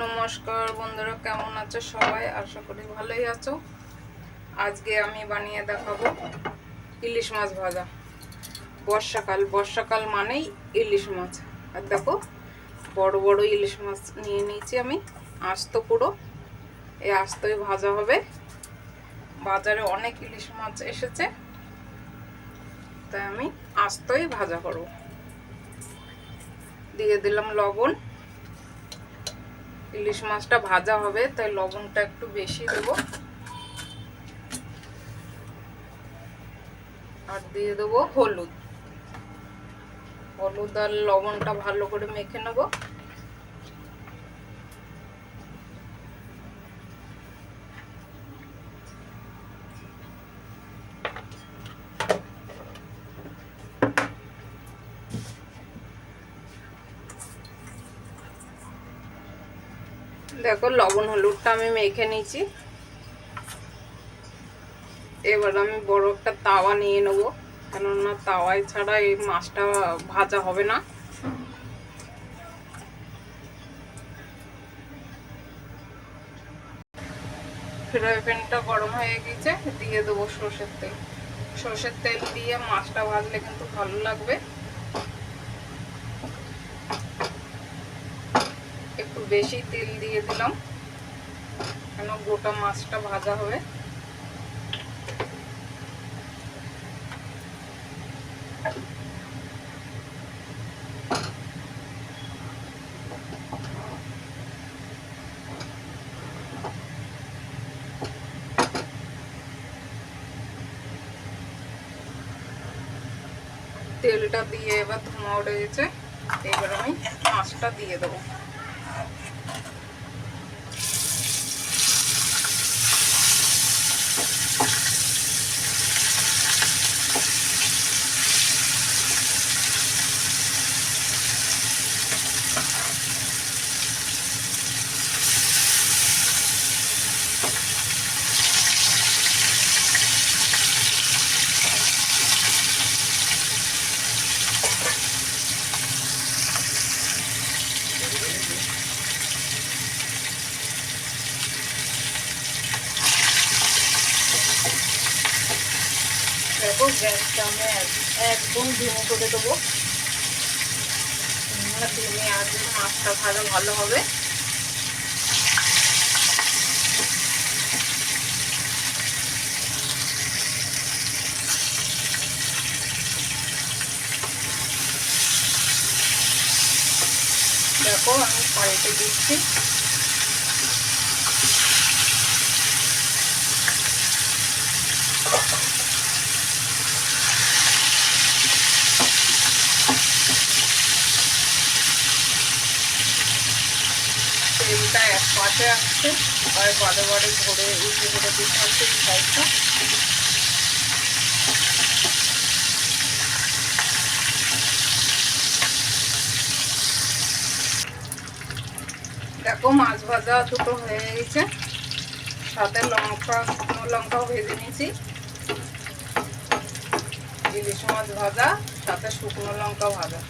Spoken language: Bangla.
নমস্কার বন্ধুরা, কেমন আছো সবাই? আশা করি ভালোই আছো। আজকে আমি বানিয়ে দেখাবো ইলিশ মাছ ভাজা। বর্ষাকাল বর্ষাকাল মানেই ইলিশ মাছ। আর দেখো, বড় বড় ইলিশ মাছ নিয়ে নিয়েছি আমি, আস্ত পুরো। এই আস্তই ভাজা হবে। বাজারে অনেক ইলিশ মাছ এসেছে। তাই আমি আস্তই ভাজা করব। দিয়ে দিলাম লবণ। ইলিশ মাছটা ভাজা হবে, তাই লবণটা একটু বেশি দেব। আর দিয়ে দেবো হলুদ। হলুদ আর লবণটা ভালো করে মেখে নেব। দেখো লবণ, হলুদটা আমি মেখে নিয়েছি। এবার আমি বড় একটা তাওয়া নিয়ে নেব, কেননা তাওয়ায় ছাড়া এই মাছটা ভাজা হবে না। ফ্রাই প্যানটা গরম হয়ে গেছে, দিয়ে দেবো সর্ষের তেল। সর্ষের তেল দিয়ে মাছটা ভাজলে কিন্তু ভালো লাগবে একটু বেশি তেল দিয়ে দিলাম। কেন গোটা মাছটা ভাজা হবে? তেলটা দিয়ে এবার ধোঁয়া উঠে গেছে। এবার আমি মাছটা দিয়ে দেবো। দেখো গ্যাসটা আমি একদম ধিমে করে দেবো। ধিমে আর মাছটা ভাজা ভালো হবে। দেখো, আমি পাল্টে দিচ্ছি। তেলটা এক পাশে আসছে। আর বারে বারে ঘুরে উঠে ঘুরে দিতে হচ্ছে সাইডটা দেখো মাছ ভাজা দুটো হয়ে গেছে। সাথে লঙ্কা, শুকনো লঙ্কাও ভেজে নিয়েছি। ইলিশ মাছ ভাজা, সাথে শুকনো লঙ্কা ভাজা।